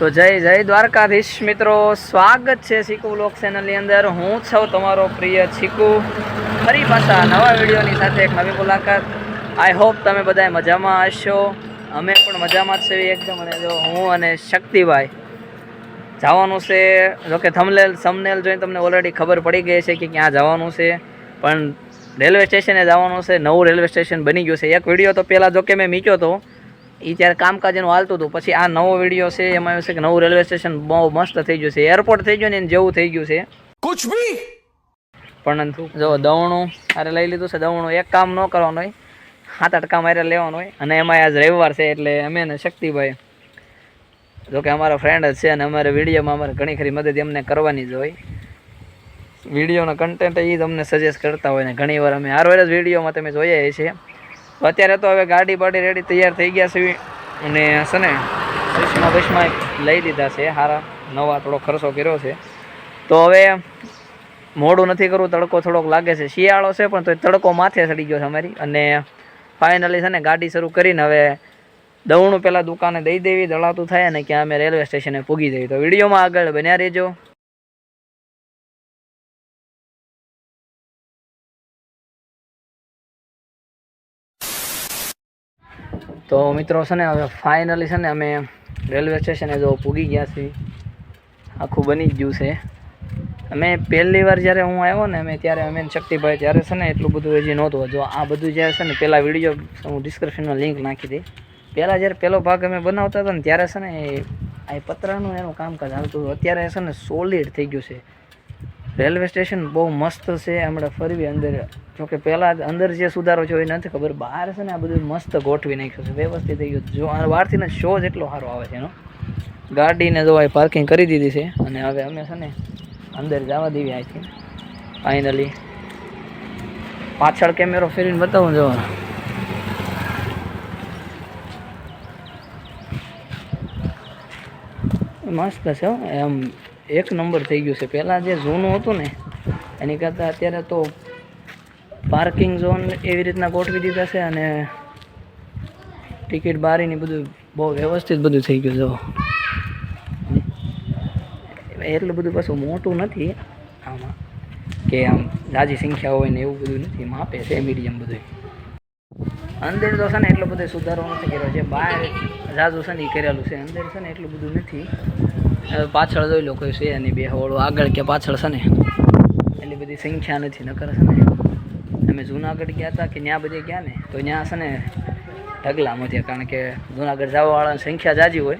તો જય જય દ્વારકાધીશ મિત્રો, સ્વાગત છે ચીકુ લોક ચેનલની અંદર. હું છું તમારો પ્રિય ચીકુ ફરી પાછા નવા વિડીયોની સાથે એક નવી મુલાકાત. આઈ હોપ તમે બધા મજામાં હશો. અમે પણ મજામાં છીએ એકદમ. અને જો હું અને શક્તિભાઈ જવાનું છે. જોકે થમલેલ સમનેલ જોઈને તમને ઓલરેડી ખબર પડી ગઈ છે કે ક્યાં જવાનું છે. પણ રેલવે સ્ટેશને જવાનું છે. નવું રેલવે સ્ટેશન બની ગયું છે. એક વીડિયો તો પહેલાં જોકે મેં મૂક્યો હતો. એ જ્યારે કામકાજ એનું હાલતું હતું. પછી આ નવો વીડિયો છે એમાં એવું છે કે નવું રેલવે સ્ટેશન બહુ મસ્ત થઈ ગયું છે. એરપોર્ટ થઈ ગયું ને એને જેવું થઈ ગયું છે. કુછ ભી? પણ જો દવણું અરે લઈ લીધું છે દવણું એક કામ ન કરવાનું હોય હાથ અટકા મારે લેવાનું હોય. અને એમાં આજ રવિવાર છે એટલે અમે ને શક્તિભાઈ જોકે અમારા ફ્રેન્ડ જ છે અને અમારે વિડીયોમાં અમારે ઘણી ખરી મદદ એમને કરવાની જ હોય. વિડીયોનો કન્ટેન્ટ એ તમને સજેસ્ટ કરતા હોય ને ઘણીવાર અમે. હાર વાર જ વિડીયોમાં તમે જોઈએ છીએ અત્યારે તો હવે ગાડી બાડી રેડી તૈયાર થઈ ગયા છે. અને છે ને ચશ્મા બસમાં લઈ લીધા છે સારા નવા થોડો ખર્ચો કર્યો છે. તો હવે મોડું નથી કરવું, તડકો થોડોક લાગે છે. શિયાળો છે પણ તો તડકો માથે ચડી ગયો છે અમારી. અને ફાઇનલી છે ને ગાડી શરૂ કરીને હવે દવણું પહેલાં દુકાને દઈ દેવી દળાતું થાય ને ક્યાં અમે રેલવે સ્ટેશને પૂગી જઈએ. તો વિડીયોમાં આગળ બન્યા રહેજો. તો મિત્રો છે ને, હવે ફાઇનલી છે ને, અમે રેલવે સ્ટેશને જો પૂગી ગયા છીએ. આખું બની જ ગયું છે. અમે પહેલી વાર જ્યારે હું આવ્યો ને, અમે ત્યારે અમે શક્તિભાઈ ત્યારે છે ને, એટલું બધું હજી નહોતું. જો આ બધું જ્યારે છે ને પહેલાં વીડિયો હું ડિસ્ક્રિપ્શનમાં લિંક નાખી દઈ પહેલાં જ્યારે પહેલો ભાગ અમે બનાવતા હતા ને, ત્યારે છે ને આ પતરાનું એનું કામકાજ હાલતું હતું. અત્યારે છે ને સોલિડ થઈ ગયું છે. રેલવે સ્ટેશન બહુ મસ્ત છે. હમણાં ફરવી અંદર, જોકે પહેલાં અંદર જે સુધારો છે એ નથી ખબર. બહાર છે ને આ બધું મસ્ત ગોઠવી નાખ્યું છે. વ્યવસ્થિત થઈ ગયું જો બહારથી ને શો જ એટલો સારો આવે છે એનો. ગાડીને જો આ પાર્કિંગ કરી દીધી છે. અને હવે અમે છે ને અંદર જવા દેવી અહીંથી ફાઇનલી પાછળ કેમેરો ફેરીને બતાવું જો. મસ્ત છે એમ એક નંબર થઈ ગયું છે. પહેલાં જે જૂનું હતું ને, એની કરતાં અત્યારે તો પાર્કિંગ ઝોન એવી રીતના ગોઠવી દીધા છે અને ટિકિટ બારીની બધું બહુ વ્યવસ્થિત બધું થઈ ગયું જો. એટલું બધું પાછું મોટું નથી આમાં, કે આમ જાજી સંખ્યા હોય ને એવું બધું નથી માપે છે મીડિયમ બધું. અંદર તો છે ને એટલો બધો સુધારો નથી કર્યો. છે બહાર જાજુ છે ને એ કરેલું છે. અંદર છે ને એટલું બધું નથી. પાછળ જોઈ લો કોઈ છે નહીં બે હોળો આગળ કે પાછળ છે ને, એટલી બધી સંખ્યા નથી, નકર છે ને, અમે જુનાગઢ ગયા હતા કે ત્યાં બધે ગયા ને, તો ત્યાં છે ને ઢગલા મધ્ય કારણ કે જુનાગઢ જવાવાળાની સંખ્યા જાજી હોય.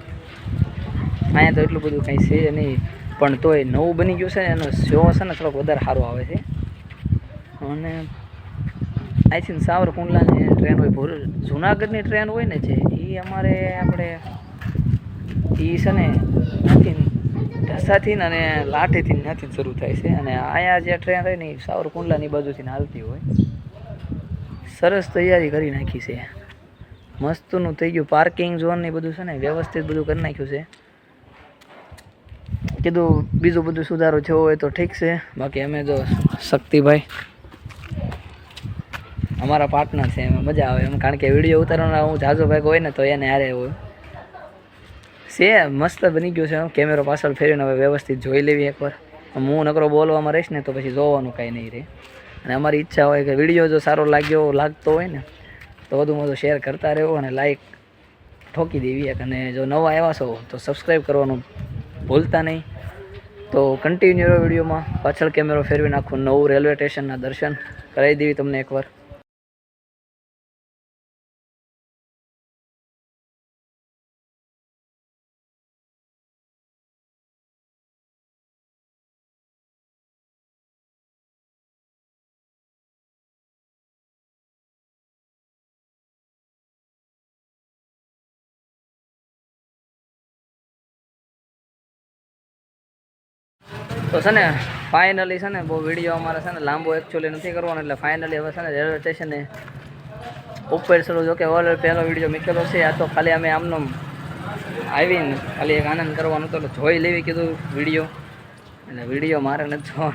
અહીંયા તો એટલું બધું કંઈ છે નહીં, પણ તોય નવું બની ગયું છે ને, એનો શો છે ને થોડોક વધારે સારો આવે છે. અને આઈ થિંક સાવરકુંડલાની ટ્રેન હોય ભૂલ જુનાગઢની ટ્રેન હોય ને જે એ અમારે આપણે એ છે ને ત્યાંથી ઢસાથી અને લાઠીથી ત્યાંથી શરૂ થાય છે. અને અહીંયા જે ટ્રેન હોય ને એ સાવરકુંડલાની બાજુથી હાલતી હોય. સરસ તૈયારી કરી નાખી છે. મસ્તનું થઈ ગયું. પાર્કિંગ ઝોન ને બધું છે ને વ્યવસ્થિત બધું કરી નાખ્યું છે. કીધું બીજું બધું સુધારો થયો હોય તો ઠીક છે. બાકી અમે જો શક્તિભાઈ અમારા પાર્ટનર છે, એમાં મજા આવે એમ. કારણ કે વીડિયો ઉતારવાના હું જાજો ભાગ હોય ને તો એને હારે હોય. છે, મસ્ત બની ગયું છે કેમેરો પાછળ ફેરીને હવે વ્યવસ્થિત જોઈ લેવી એકવાર. હું નકરો બોલવામાં રહીશ ને તો પછી જોવાનું કાંઈ નહીં રહે અને અમારી ઈચ્છા હોય કે વીડિયો જો સારો લાગ્યો લાગતો હોય ને, તો વધુમાં વધુ શેર કરતા રહેવો અને લાઈક ઠોકી દેવી એક. અને જો નવા આવ્યા છો, તો સબસ્ક્રાઈબ કરવાનું ભૂલતા નહીં. તો કન્ટિન્યુ વિડીયોમાં. પાછળ કેમેરો ફેરવી નાખું, નવું રેલવે સ્ટેશનના દર્શન કરાવી દેવી તમને એકવાર. તો છે ને ફાઇનલી છે ને બહુ વીડિયો અમારે છે ને લાંબો એકચ્યુઅલી નથી કરવાનો એટલે ફાઇનલી હવે છે ને રેલવે સ્ટેશને ઉપર ચડું જોકે ઓલરેડી પહેલો વીડિયો મૂકેલો છે આ તો ખાલી અમે આમનો આવીને ખાલી એક આનંદ કરવાનો હતો એટલે જોઈ લેવી કીધું વીડિયો એટલે વીડિયો મારે નથી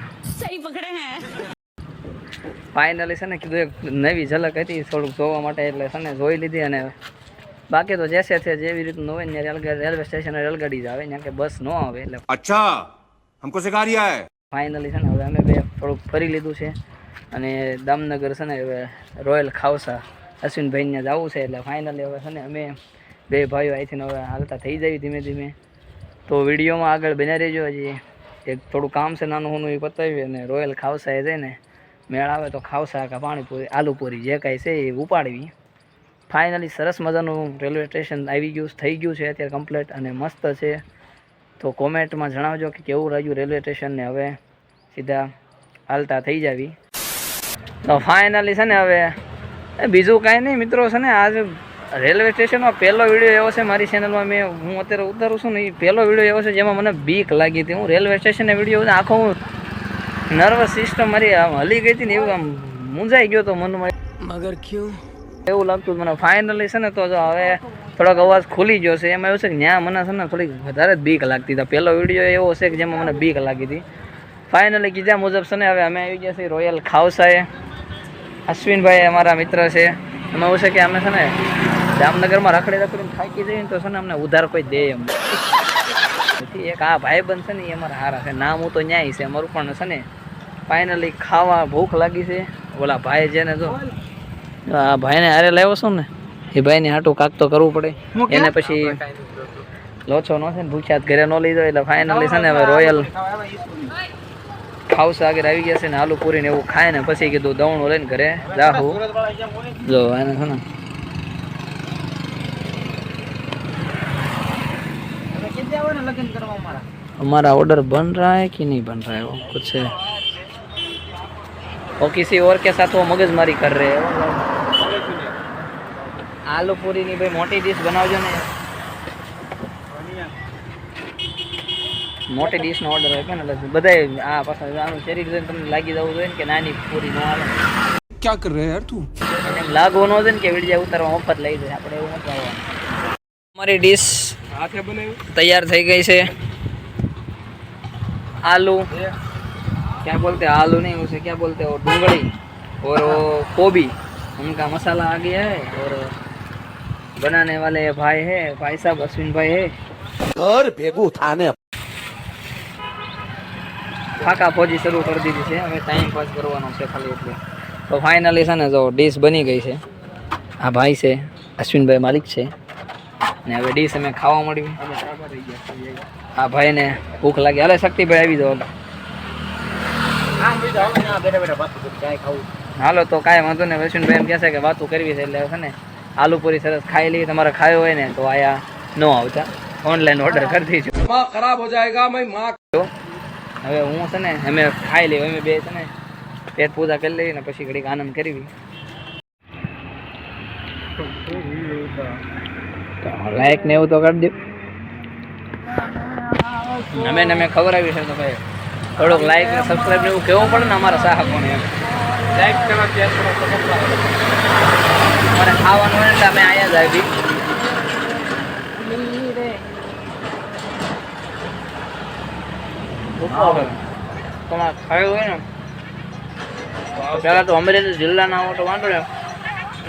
ફાઇનલી છે ને કીધું એક નવી ઝલક હતી થોડુંક જોવા માટે એટલે છે ને જોઈ લીધી અને બાકી તો જેસે છે જેવી રીતનું હોય ને રેલવે સ્ટેશન રેલગાડી જ આવે ત્યાં કે બસ ન આવે એટલે અચ્છા. हमको सिखा रिया है ફાઇનલી છે ને હવે અમે બે થોડુંક ફરી લીધું છે અને દામનગર છે ને હવે રોયલ ખાવસા અશ્વિનભાઈને જવું છે એટલે ફાઇનલી હવે છે ને અમે બે ભાઈઓ અહીંથી હવે હાલતા થઈ જાય ધીમે ધીમે તો વિડીયોમાં આગળ બન્યા રહેજો હજી એક થોડું કામ છે નાનું હોનું એ પતાવી અને રોયલ ખાવસા એ જઈને મેળ આવે તો ખાવસા કે પાણીપુરી આલુપુરી જે કાંઈ છે એ ઉપાડવી ફાઇનલી સરસ મજાનું રેલવે સ્ટેશન આવી ગયું થઈ ગયું છે અત્યારે કમ્પ્લીટ અને મસ્ત છે તો કોમેન્ટમાં જણાવજો કે કેવું રહ્યું રેલવે સ્ટેશનને હવે સીધા હાલતા થઈ જાવી. તો ફાઇનલી છે ને હવે બીજું કાંઈ નહીં મિત્રો છે ને આજે રેલવે સ્ટેશનનો પહેલો વીડિયો એવો છે મારી ચેનલમાં મેં હું અત્યારે ઉતારું છું ને એ પહેલો વીડિયો એવો છે જેમાં મને બીક લાગી હતી. હું રેલવે સ્ટેશનને વીડિયો આખો હું નર્વસ સિસ્ટમ મારી આમ હલી ગઈ હતી ને એવું આમ મૂંઝાઈ ગયો તો મનમાં. મગર ક્યું? એવું લાગતું મને. ફાઇનલી છે ને તો જો હવે થોડોક અવાજ ખુલી ગયો છે. એમાં એવું છે કે ત્યાં મને છે ને થોડીક વધારે જ બીક લાગતી હતી. પહેલો વીડિયો એવો છે કે જેમાં મને બીક લાગી હતી. ફાઇનલી કીધા મુજબ છે ને હવે અમે આવી ગયા છીએ રોયલ ખાવસાએ અશ્વિનભાઈ અમારા મિત્ર છે. એમાં એવું છે કે અમે છે ને જામનગરમાં રખડી રખડીને થાકી જઈએ તો છે ને અમને ઉધાર કોઈ દે એમ. નથી. એક આ ભાઈબંધ છે ને એ અમારા હારા છે. નામ હું તો ન્યાય છે. અમારું પણ છે ને ફાઇનલી ખાવા ભૂખ લાગી છે. ઓલા ભાઈ છે ને જો, આ ભાઈને હારે લાવ્યો છું ને એ ભાઈને હાટું કાક તો કરવું પડે એને પછી લોચો નો છે ને ભૂખ્યા જ ઘરે ન લીધો એટલે ફાઇનલી છે ને હવે રોયલ ખાવસ આગળ આવી ગયા છે ને આલુ પૂરી ને એવું ખાય ને પછી કીધું દવણું લઈને ઘરે જાહું જો એને છે ને हमारा ऑर्डर बन रहा है कि नहीं बन रहा है वो कुछ है वो किसी और के साथ वो मगजमारी कर रहे हैं આલુ પૂરીની ભાઈ મોટી ડીશ બનાવજો ને મોટી ડીશનો ઓર્ડર આપ્યો ને એટલે બધાય આ પાછા આનું શરીર જોઈને તમને લાગી જવું જોઈએ ને કે નાની પૂરી ન આવે क्या कर रहे हैं यार तू એમ લાગવું ન જોઈએ ને કે વિડીયો ઉતારવા મફત લઈ જાય આપણે એવું નથી આવવાનું અમારી ડીશ हाथ है बनाए तैयार થઈ ગઈ છે आलू क्या बोलते हैं आलू नहीं उसे क्या बोलते हैं वो डूंगड़ी और वो गोभी उनका मसाला आ गया है और बनाने वाले भाई है भाई साहब अश्विन भाई है घर भेगू थाने ફાકા ફોજી શરૂ કરી દીધી છે હવે ટાઈમ પાસ કરવાનો છે ખાલી એટલે તો ફાઇનલી છે ને જો ડીશ બની ગઈ છે આ ભાઈ છે અશ્વિનભાઈ માલિક છે ને હવે ડીશ અમે ખાવા મળ્યું આ ભાઈને ભૂખ લાગી હાલે શક્તિભાઈ આવી જાઓ હાલો તો કાંઈ વાંધો નહીં અશ્વિનભાઈ એમ કહેશે કે વાતું કરવી છે એટલે છે ને આલુપુરી સરસ ખાયેલી તમારે ખાયો હોય ને તો આયા ન આવતા. ઓનલાઈન ઓર્ડર કરી દીજો. માં ખરાબ હો જાયેગા મેં માં હવે હું છે ને અમે ખાઈ લઈએ. અમે બે છે ને પેટ પૂજા કરી લઈએ ને પછી ઘડીક આનંદ કરવી લાઈક ને એવું તો કરી દો. અમે ને અમે ખબર આવી છે તો ભાઈ થોડુંક લાઈક ને સબસ્ક્રાઈબ એવું કહેવું પડે ને અમારા સાહકોને લાઈક કરવા અમારે ખાવાનું હોય ને અમે અહીંયા જ આવી. તમારે ખાયું હોય ને? પહેલાં તો અમરેલી જિલ્લાના આવો તો વાંધો ને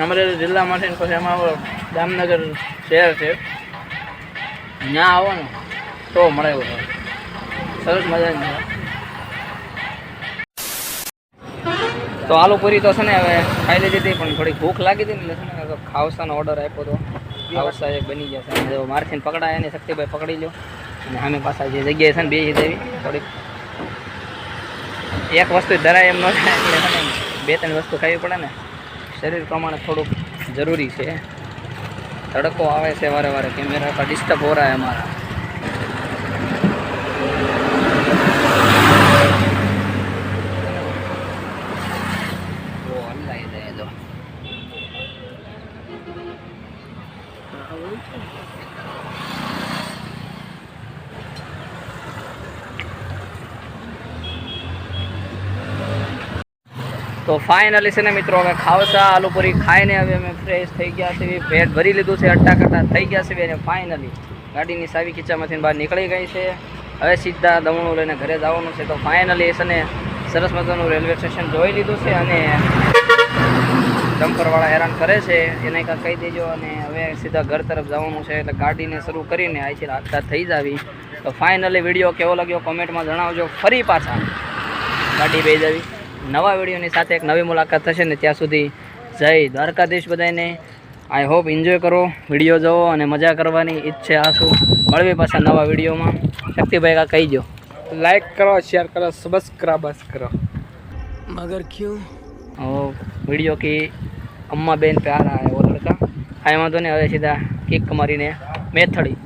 અમરેલી જિલ્લામાંથી પછી અમારો જામનગર શહેર છે. ત્યાં આવો ને, તો મળે એવું. સરસ મજાની તો આલુ પૂરી તો છે ને હવે ખાઈ લીધી હતી, પણ થોડી ભૂખ લાગી હતી ને છે ખાવસાનો ઓર્ડર આપ્યો હતો ખાવસા એ બની ગયા છે. મારથી પકડાય ને શક્તિભાઈ પકડી લો અને સામે પાછા જે જગ્યાએ છે ને બે દેવી થોડીક એક વસ્તુ ધરાય એમ ન બે ત્રણ વસ્તુ ખાવી પડે ને. શરીર પ્રમાણે થોડુંક જરૂરી છે. તડકો આવે છે વારે વારે, કેમેરા ડિસ્ટર્બ હો રહા અમારા. તો ફાઇનલી છે ને મિત્રો, અમે ખાવસા આલુપુરી ખાઈને હવે અમે ફ્રેશ થઈ ગયા છીએ. પેટ ભરી લીધું છે અટ્ટા કટ્ટા થઈ ગયા છે અને ફાઇનલી ગાડીની સાવી ખીચામાંથી બહાર નીકળી ગઈ છે. હવે સીધા દમણું લઈને ઘરે જવાનું છે. તો ફાઇનલી છે ને સરસ મજાનું રેલવે સ્ટેશન જોઈ લીધું છે અને ડમ્પરવાળા હેરાન કરે છે. એને કાંઈ કહી દેજો અને હવે સીધા ઘર તરફ જવાનું છે. એટલે ગાડીને શરૂ કરીને આ છે હાથતા થઈ જાવી. તો ફાઇનલી વીડિયો કેવો લાગ્યો? કોમેન્ટમાં જણાવજો. ફરી પાછા. ગાડી બે જવી. નવા વિડીયોની સાથે એક નવી મુલાકાત થશે ને ત્યાં સુધી જય દ્વારકાધીશ બધાને આઈ હોપ એન્જોય કરો વીડિયો જોવો અને મજા કરવાની ઈચ્છે આશુ મળવી પાછા નવા વિડીયોમાં. શક્તિભાઈ કા કહી દો લાઈક કરો શેર કરો સબસ્ક્રાઈબ કરો. મગર ક્યું? ઓ વીડિયો કી અમ્મા બેન પ્યાર આયો લડકા. આય વાંધો ને હવે સીધા કિક મારીને મેથડી